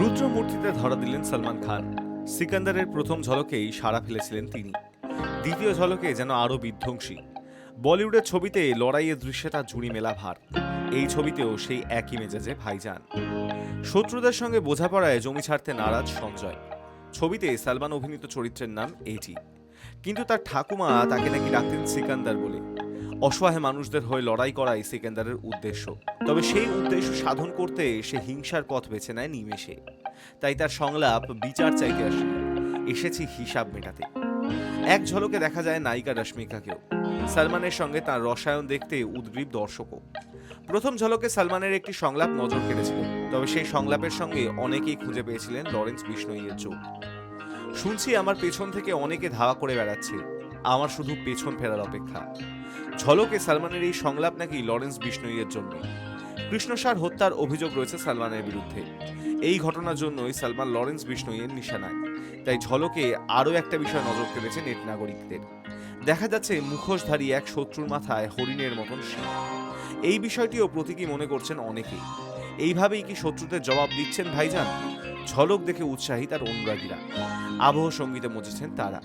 রুদ্রমূর্তিতে ধরা দিলেন সালমান খান। সিকান্দারের প্রথম ঝলকেই সাড়া ফেলেছিলেন তিনি। দ্বিতীয় ঝলকে যেন আরও বিধ্বংসী। বলিউডের ছবিতে লড়াইয়ের দৃশ্যটা ঝুড়ি মেলা ভার। এই ছবিতেও সেই একই মেজাজে ভাইজান। শত্রুদের সঙ্গে বোঝাপড়ায় জমি ছাড়তে নারাজ সঞ্জয়। ছবিতে সালমান অভিনীত চরিত্রের নাম এটি কিন্তু তার ঠাকুমা তাকে নাকি ডাকতেন সিকান্দার বলে। অসহায় মানুষদের হয়ে লড়াই করাই সিকান্দারের উদ্দেশ্য। তবে সেই উদ্দেশ্য সাধন করতে সে হিংসার পথ বেছে নেয় নিমেষে। তাই তার সংলাপ বিচার চাইতে আসেনি এসেছি হিসাব মেটাতে। এক ঝলকে দেখা যায় নায়িকা রশ্মিকাকেও। সালমানের সঙ্গে তার রসায়ন দেখতে উদ্গ্রীব দর্শকও। প্রথম ঝলকে সালমানের একটি সংলাপ নজর কেড়েছিল তবে সেই সংলাপের সঙ্গে অনেকেই খুঁজে পেয়েছিলেন লরেন্স বিষ্ণইয়ের চোখ। শুনছি আমার পেছন থেকে অনেকে ধাওয়া করে বেড়াচ্ছে। আমার শুধু পেছন ফেরার অপেক্ষা। ঝলকে সালমানের এই সংলাপ নাকি লরেন্স বিষ্ণইয়ের জন্য। কৃষ্ণসার হত্যার অভিযোগ রয়েছে সালমানের বিরুদ্ধে। এই ঘটনার জন্যই সালমান লরেন্স বিষ্ণইয়ের নিশানায়। তাই ঝলকে আরও একটা বিষয় নজর কেড়েছে নেট নাগরিকদের। দেখা যাচ্ছে মুখোশধারী এক শত্রুর মাথায় হরিণের মতন শিং। এই বিষয়টিও প্রতীকী মনে করছেন অনেকেই। এইভাবেই কি শত্রুদের জবাব দিচ্ছেন ভাইজান? ঝলক দেখে উৎসাহী তার অনুরাগীরা। আবহ সঙ্গীতে মজেছেন তারা।